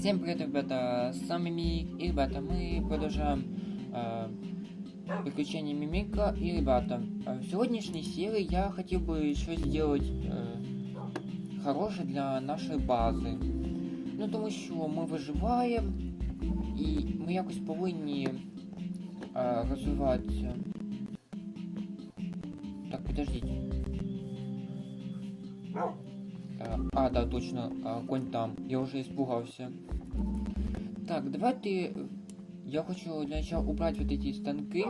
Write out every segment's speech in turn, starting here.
Всем привет, ребята, с вами Мик, и, ребята, мы продолжаем э, приключения Мимика, и, ребята, э, в сегодняшней серии я хотел бы еще сделать э, хорошее для нашої бази. Ну, тому що ми виживаємо, і ми якось повинні е, розвиватися. Так, подождіть. Да, точно, а, конь там. Я уже испугался. Так, давайте... э, Я хочу для начала убрать вот эти станки.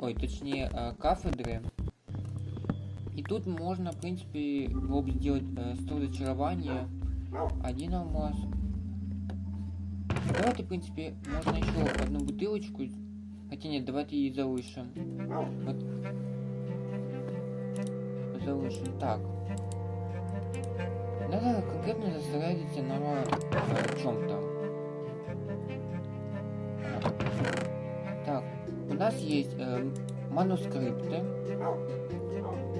Ой, точнее, э, кафедры. И тут можно, в принципе, было бы сделать э, стол зачарования. Один алмаз. Давайте, в принципе, можно еще одну бутылочку. Хотя нет, давайте ее залышим. Вот. Залышим. Так. Надо конкретно зосередиться на чем-то. Так, у нас есть э, манускрипты,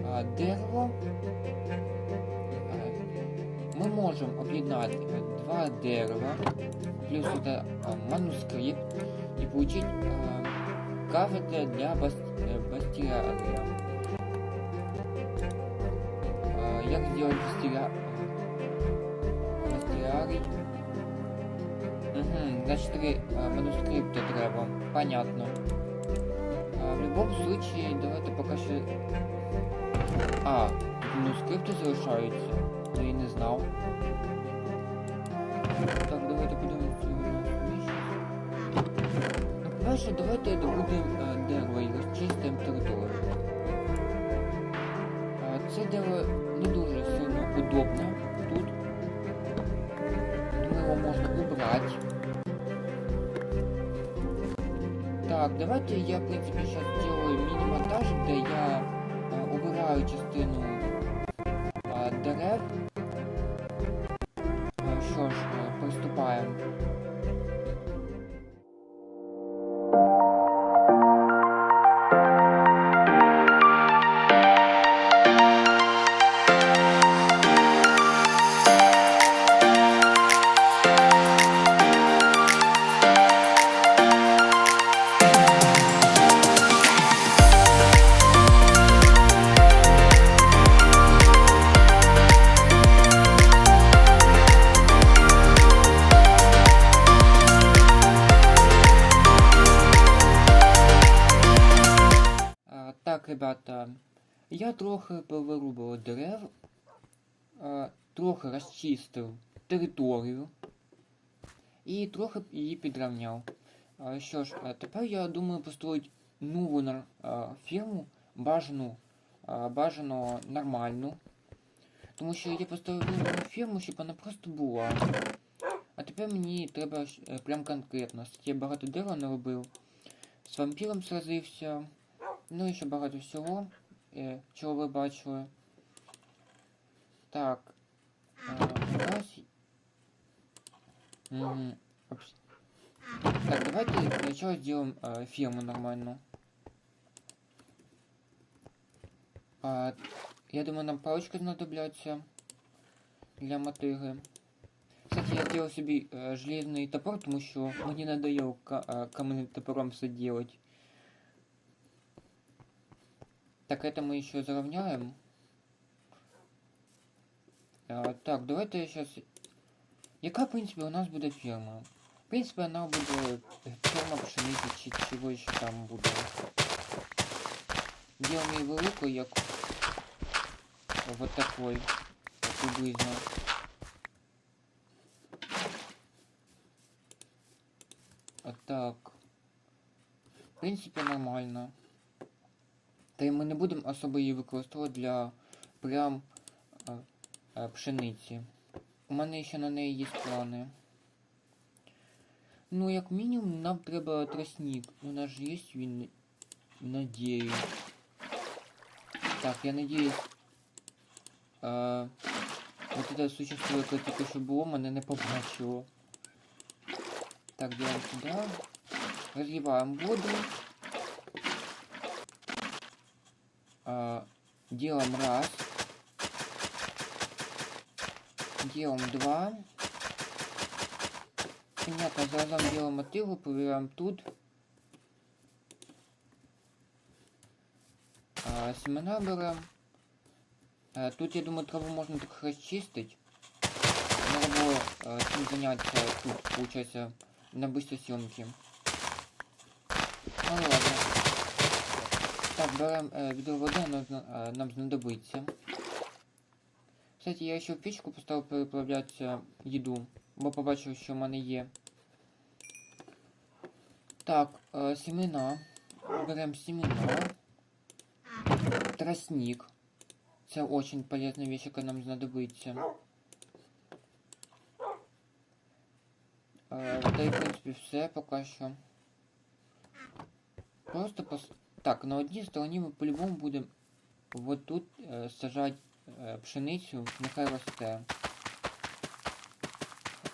э, дерево. Э, мы можем объединять э, два дерева плюс это э, манускрипт и получить э, кафедры для бас э, бастиария. Э, як сделать бастиарий? Бастиарий. Угу, значит, три э, манускрипта треба. Понятно. А, в любом случае, давайте пока що... А, тут манускрипти залишаються. Ну, Я і не знав. Так, давайте подивимося. Ну, перше, давайте добудемо е, дерево і розчистимо територію. А, це дерево не дуже сильно удобне Так, давайте я, в принципе, сейчас сделаю мини-монтаж, где я э, убираю частину э, дерев. Ребята, я трохи повирубав дерев, трохи розчистив територію і трохи її підрівняв. А, що ж, тепер я думаю построїть нову фірму, бажану, бажано нормальну. Тому що я поставив нову фірму, щоб вона просто була. А тепер мені треба е, прям конкретно. Я багато дерева наробив. З вампіром сразився. Ну і ще багато всього, е, чого ви бачили. Так. У нас... Опс. Так, давайте для начала сделаем э, фирму нормальную. А, я думаю, нам палочка знадобляться для мотиги. Кстати, я сделал себе э, железный топор, тому що мені надоело э, каменным топором все делать. Так, это мы еще заровняем. А, так, давайте сейчас... Яка, в принципе, у нас буде ферма? В принципе, она буде ферма пшениці чи чого ще там буде. Делаем її велику, як вот такой, приблизно. А так. В принципе, нормально. Та й ми не будемо особо її використовувати для прям е, е, пшениці. У мене ще на неї є плани. Ну, як мінімум, нам треба тростник. У нас же є він. Надіюсь. Так, я надіюсь. Е, вот это существо, яке тільки що було, мене не побачило. Так, делаем сюда. Разливаем воду. Делаем раз. Делаем два. понятно, заразом делаем мотиву, проверяем тут. А, семена берем. А, тут, я думаю, траву можно так расчистить. Надо было а, этим заняться тут, получается, на быстрой съемке. Ну ладно. Так, берем э, відро води, е, нам знадобиться. Кстати, я ще в пічку поставив переплавляти їду, бо побачив, що в мене є. Так, е, семена. Берем семена. Тростник. Це очень полезна вещь, яка нам знадобиться. Е, та й, в принципі, все поки що. Просто пос... Так, на одній стороні ми по-любому будемо вот тут е, сажати е, пшеницю, нехай росте.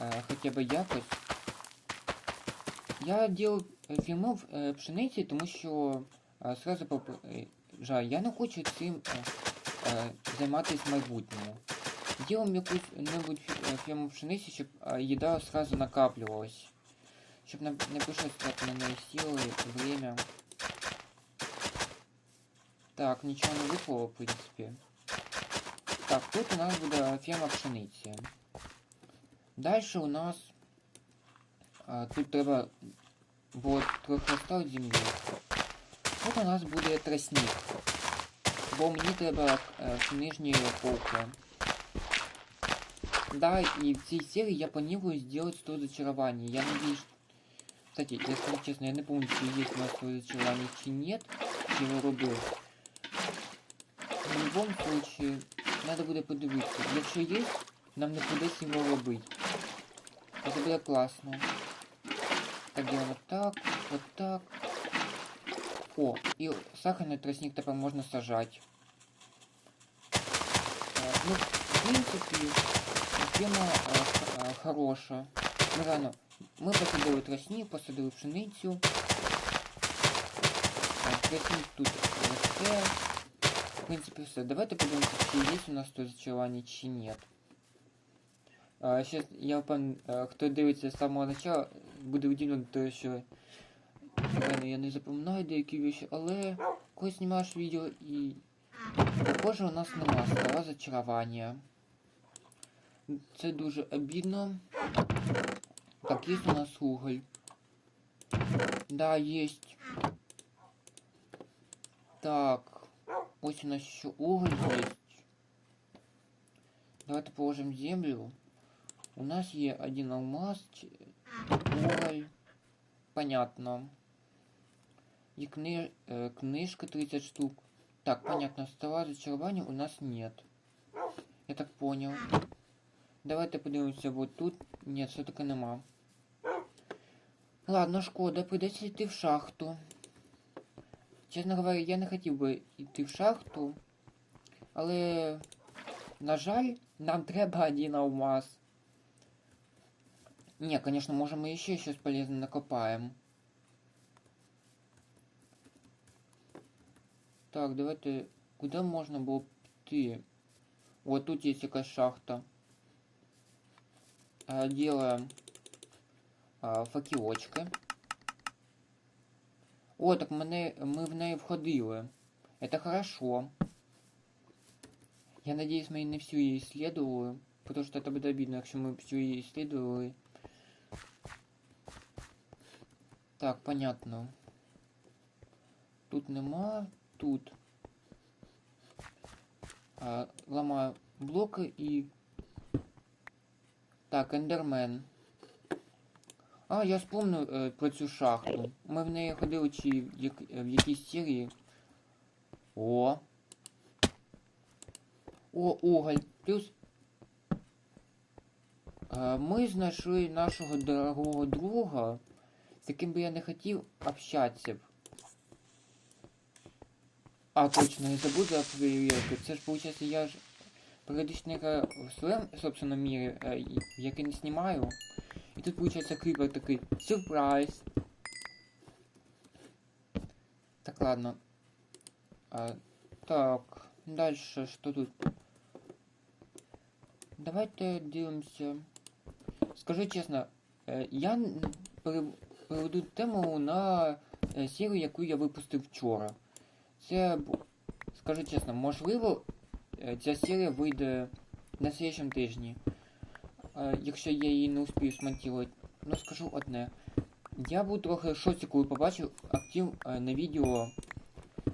Е, хоча б якось. Я ділив фільмов е, пшениці, тому що е, сразу попереджаю, я не хочу цим е, е, займатися в майбутньому. Ділом якусь небудь фі- е, пшениці, щоб е, їда сразу накаплювалась. Щоб не, не тратити на неї сили, время. Так, нічого не випало, в принципі. Так, тут у нас буде ферма пшениці. Далі у нас а, тут треба було трохи оставити землі. Тут у нас буде тростник. Бо мені треба е, нижні полки. Да, и в цій серії я планирую сделать 100 зачарований. Я надеюсь... Кстати, я скажу честно, я не помню, чи есть у нас 100 зачарований, чи нет. Чи я робив. В любом случае, надо буде подивитися. Якщо є, нам не придеться його робити. Це буде класно. Так, делаем вот так, вот так. О, і сахарний тростник тепер можна сажати. Е, Ну, в принципі, тема е, х- е, хороша. Ну, реально, ми посадили тростник, посадили пшеницю. Е, Тростник тут росте. Принципе, все. Давайте подивимося, є у нас то зачарування, чи ні. А, сейчас я впевнений, хто дивиться з самого начала, буде удивлен, то що реально, я не запам'ятаю деякі речі, але коли знімаєш відео і похоже у нас нема слова зачарування. Це дуже обідно. Так, є у нас уголь. Да, есть. Так. Ось у нас еще уголь есть. Давайте положим землю. У нас есть один алмаз, уголь. Понятно. И кни... э, книжка 30 штук. Так, понятно, стола зачарования у нас нет. Я так понял. Давайте подивимося вот тут. Нет, все-таки нема. Ладно, шкода, придеться йти в шахту. Чесно говоря, я не хотів би йти в шахту. Але, на жаль, нам треба один алмаз. Не, конечно, може ми ще щось полезне накопаємо. Так, давайте. Куди можна було б піти? Вот тут є якась шахта. А, делаем а, факелочки. О, так мене, ми в неї входили. Это хорошо. Я надеюсь, мы не всю ее исследовали. Потому что это будет обидно, якщо ми всю її исследовали. Так, понятно. Тут нема, тут. А, ламаю блоки і... Так, ендермен. А, я вспомнив е, про цю шахту. Ми в неї ходили чи в, як, в якійсь серії. О. О, уголь. Плюс. Е, ми знайшли нашого дорогого друга, з яким би я не хотів общатися. б. А, точно, я забув за перевірку. Це ж, виходить, я ж періодично в своєму, собственно, мірі, е, який не знімаю. І тут получается крипер такой сюрприз. Так, ладно. А, так, дальше что тут? Давайте дивимося. Скажи чесно, Е, Я н- пере- переведу тему на е, серію, яку я випустив вчора. Це, бу- скажу чесно, можливо, е, ця серія вийде на слідчому тижні. Е, Якщо я її не успію смонтувати. Ну скажу одне. Я був трохи шоці, коли побачив актив е, на відео,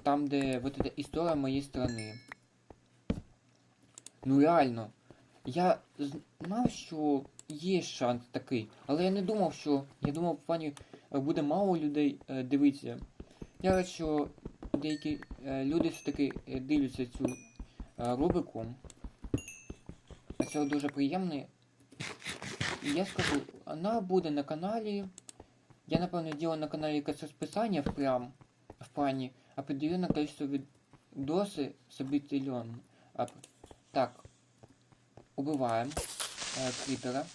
там, де вот эта історія моєї сторони. Ну реально. Я знав, що є шанс такий, але я не думав, що. Я думав, в плані е, буде мало людей дивитися. Я рад, що деякі люди все-таки дивляться цю рубрику. Це дуже приємно. І я скажу, вона буде на каналі. Я, напевно, делаю на каналі якесь розписання в прям в плані определенное количество видосы с определенным. А, так, убиваем э, крипера.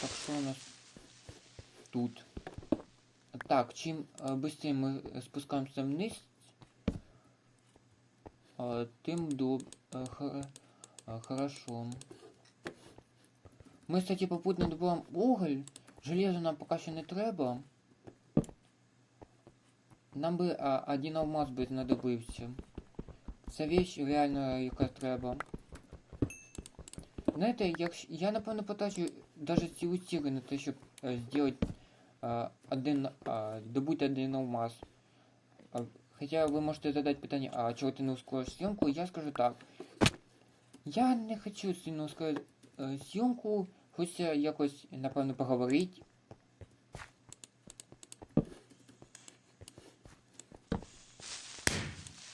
Так, что у нас тут? Так, чем э, быстрее мы спускаемся вниз, э, тем до хор- э, хорошо. Ми, кстати, попутно добуваємо уголь. Железо нам поки що не треба. Нам би а, один алмаз би знадобився. Це вещь реально, яка треба. Знаєте, якщо я напевно потрачу навіть цілу сіли на те, щоб е, зробити один, е, добути один алмаз. Хоча ви можете задати питання, а чого ти не ускориш зйомку, я скажу так. Я не хочу сильно ускорити е, зйомку, хочеться якось, напевно, поговорити.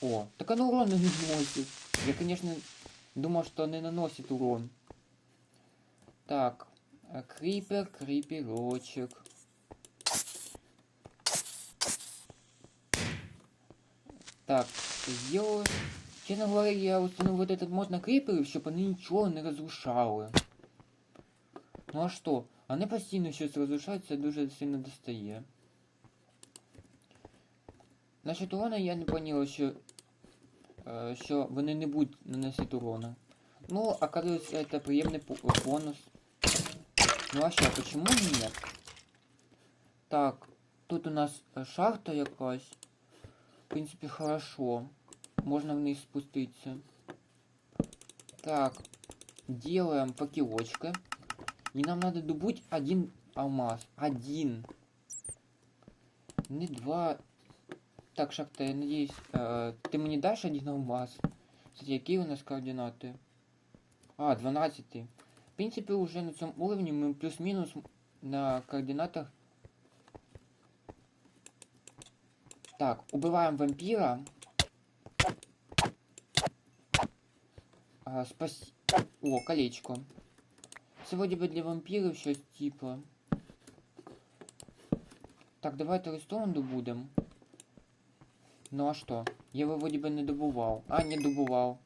О, так оно урон не наносит. Я, конечно, думал, что не наносит урон. Так, а крипер, криперочек. Так, сделаю... Честно говоря, я установил вот этот мод на криперы, чтобы они ничего не разрушали. Ну а что? Они постійно щось разрушают, це дуже сильно достає. Насчет урона я не поняла, що, е, що вони не будуть наносити урона. Ну, оказывается, это приємний пу- бонус. Ну а що, почему нет? Так, тут у нас е, шахта якась. В принципе, хорошо. Можно вниз спуститься. Так, делаем покилочка. И нам надо добыть один алмаз. Один. Не два. Так, Шахта, я надеюсь, э, ты мне дашь один алмаз? Кстати, какие у нас координаты? А, 12. В принципе, уже на цьому уровне мы плюс-минус на координатах. Так, убиваем вампира. А, спас... О, колечко. Вроде бы для вампиров щось типа. Так, давайте ресторану добудем. Ну а що? Я вроді би не добував. А, не добував.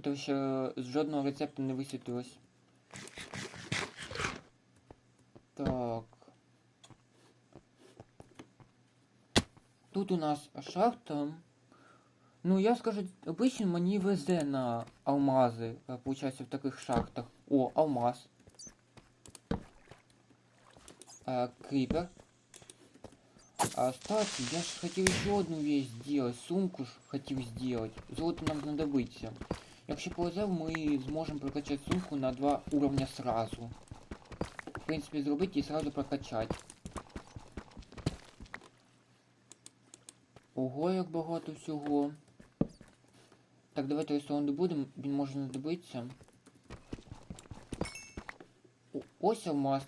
Тому що з жодного рецепту не висвітилось. Так. Тут у нас шахта. Ну, я скажу, обично мені везе на алмази, е, получається, в таких шахтах. О, алмаз. А, крипер. А, кстати, я же хотел еще одну вещь сделать, сумку ж хотел сделать. Золото нам знадобиться. Якщо повезе, ми зможемо прокачати сумку на два уровня сразу. В принципі, зробити і сразу прокачати. Ого, як багато всього. Так, давайте ресторан добудемо, він може знадобитися. Ось алмаз.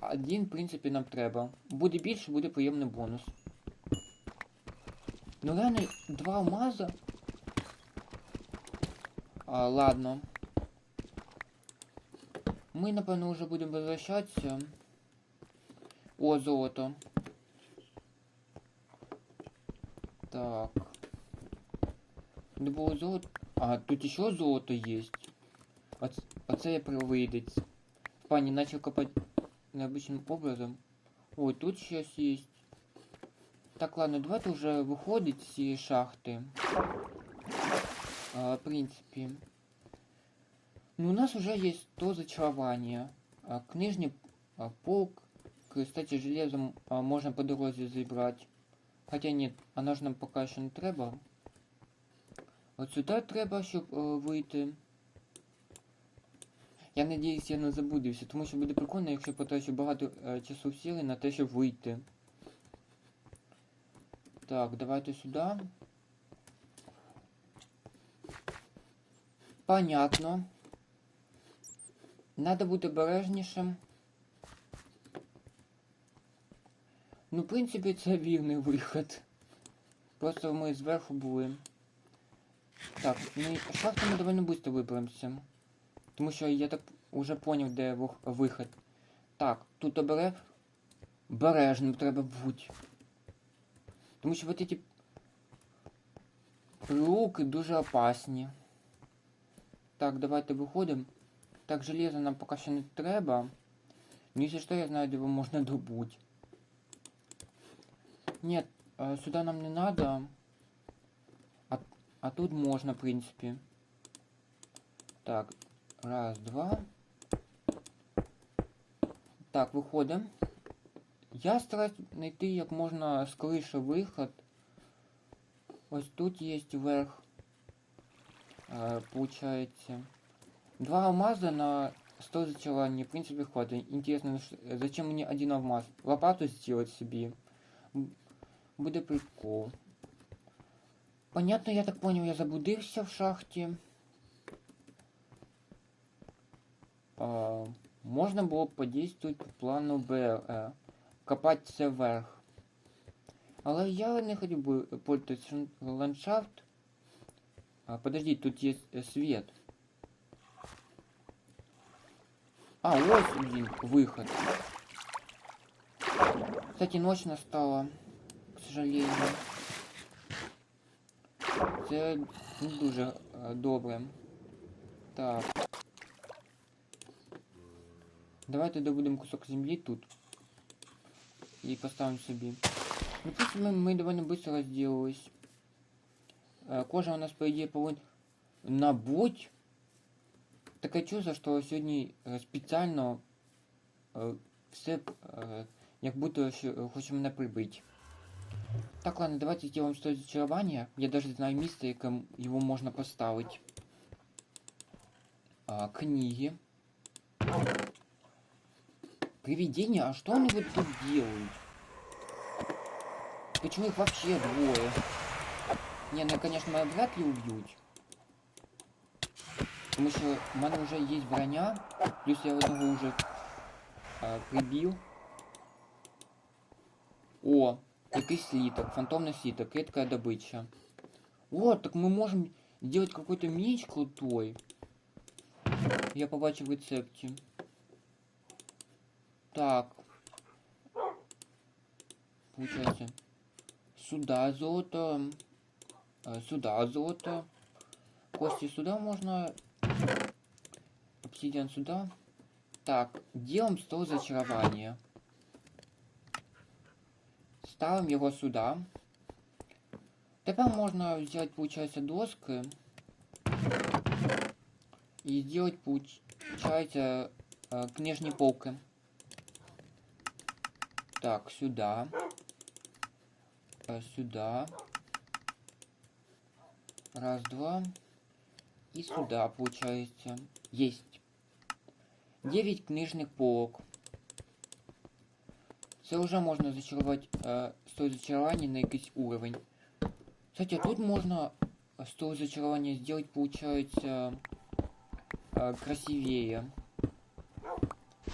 Один, в принципі, нам треба. Буде більше, буде приємний бонус. Ну реально, два алмаза. А, ладно. Ми, напевно, вже будемо возвращатися. О, золото. Не було золото. А, тут еще золото есть. Оц... Оце я провидець. Пані начал копать необычным образом. Ой, тут щось есть. Так, ладно, давайте уже выходить з цієї шахти. А, в принципі. Ну, у нас уже есть то зачарование. А, книжный а, полк. Кстати, железом а, можно по дорозі зібрати. Хотя нет, оно ж нам пока що не треба. От сюди треба, щоб е, вийти. Я надіюсь, я не забудуся, тому що буде прикольно, якщо потрачу багато е, часу в сили на те, щоб вийти. Так, давайте сюди. Понятно. Надо бути обережнішим. Ну, в принципі, це вірний виход. Просто ми зверху були. Так, ну ми довольно швидко виберемося. Тому що я так уже поняв, де виход. Так, тут обере... Бережним треба бути. Тому що вот эти луки дуже опасні. Так, давайте виходимо. Так, железо нам поки що не треба. Ну, якщо що, я знаю, де його можна добути. Нет, сюда нам не надо. А, а тут можно, в принципе. Так, раз, два. Так, виходимо. Я стараюсь знайти як можна скоріше виход. Ось тут є верх. Е, получається. Два алмаза на 100 зачарования. В принципе, хватит. Интересно, ш- зачем мне один алмаз? Лопату сделать себе. М, Буде прикол. Понятно, я так понял, я заблудився в шахті. А, можна було б подействовать по плану Б. Е, копати це вверх. Але я не хотів би портити ш- ландшафт. А, подожди, тут є е, світ. А, ось він, виход. Кстати, ночь настала, к сожалению. Це не дуже е, добре. Так. Давайте добудемо кусок землі тут. І поставимо собі. Ну, в принципе, мы, мы довольно быстро разделались. Э, кожа у нас, по идее, повинна набуть. Таке чувство, що сьогодні е, спеціально е, все е, як будто що е, хоче мене прибити. Так, ладно, давайте сделаем что зачарование. Я даже знаю место, его можно поставить. А, книги. Привидения? А что они вот тут делают? Почему их вообще двое? Не, ну, конечно, вряд ли уб'ють. Тому що в мене вже є броня, плюс я одного вже а, прибив. О, якийсь слиток, фантомный слиток, редкая добыча. О, так мы можем сделать какой-то меч крутой. Я побачив в. Так. Получается. Сюда золото. э, Сюда золото. Кости сюда можно. Обсидиан сюда. Так, делаем стол зачарования. Ставим его сюда. Теперь можно взять, получается, доски. И сделать, получается, э, книжные полки. Так, сюда. Э, Сюда. Раз, два. И сюда, получается. Есть. 9 книжных полок. Це вже можна зачарувати е, стол зачарування на якийсь уровень. Кстати, тут можно э, стол зачарования сделать, получается, э, красивее.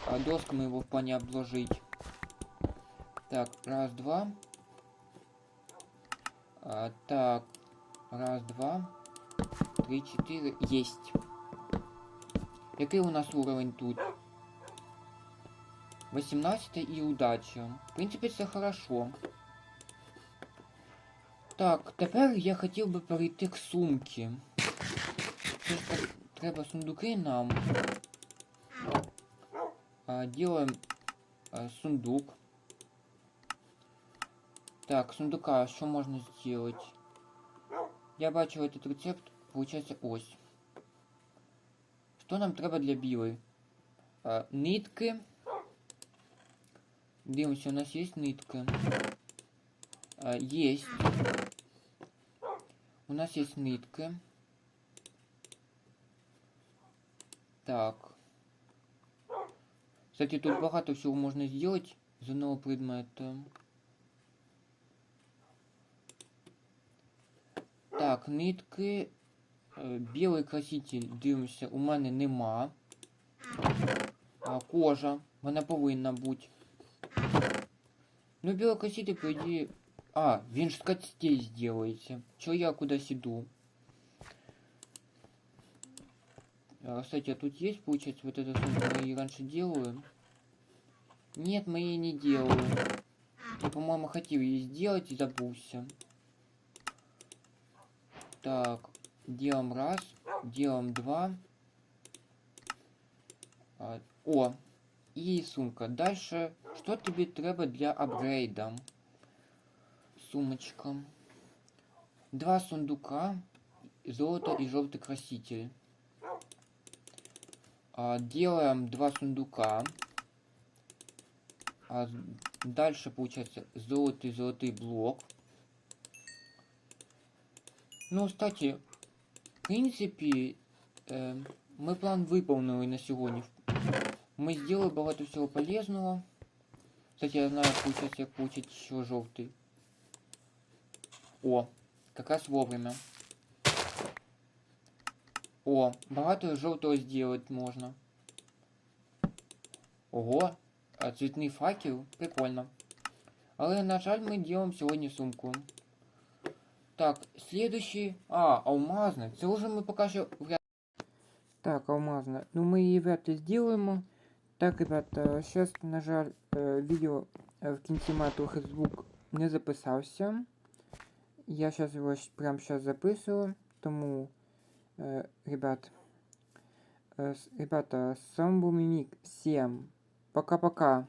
А досками его в плане обложить. Так, раз, два. А, так, раз, два, три, четыре. Есть. Який у нас уровень тут? 18 и удача. В принципе, це хорошо. Так, тепер я хотів би перейти к сумці. Це ж так, треба сундуки нам. А, делаем а, сундук. Так, сундука, що можна сделать? Я бачу этот рецепт, получается ось. що нам треба для білої? Е, нитки. Дивимося, у нас є нитки. Е, є. У нас є нитки. Так. Кстати, тут багато всього можна зробити з одного предмета. Так, нитки. Е, Білий краситель, дивимося, у мене нема. А, кожа, вона повинна бути. Ну, білий краситель, по ідеї... А, він ж з костей сделається. Чого я кудись іду? А, кстати, а тут есть, получается, вот эта сумка, мы ее раньше делаю? Нет, мы ее не делаю. Я, по-моему, хотел ее сделать и забылся. Так, делаем раз, делаем два. А, о, и сумка. Дальше, что тебе треба для апгрейда? Сумочка. Два сундука, золото и желтый краситель. А, делаем два сундука. А дальше получается золотый золотый блок. Ну, кстати, в принципе, е, ми план виповнили на сьогодні. Ми зробили багато всього полезного. Кстати, я знаю, получается, як получить ще жовтий. О, как раз вовремя. О, багато жовтого зробити можна. Ого, а цвітний факел? Прикольно. Але, на жаль, ми робимо сьогодні сумку. Так, следующий... А, алмазна. Це вже ми поки що вряд... Так, алмазна. Ну, ми її вряд ли зробимо. Так, ребята, сейчас, на жаль, е, відео е, в кінці має трохи звук не записався. Я сейчас его щ- прям сейчас записываю, тому, э, ребят, э, с- ребята, с вами был Мимик. Всем пока-пока.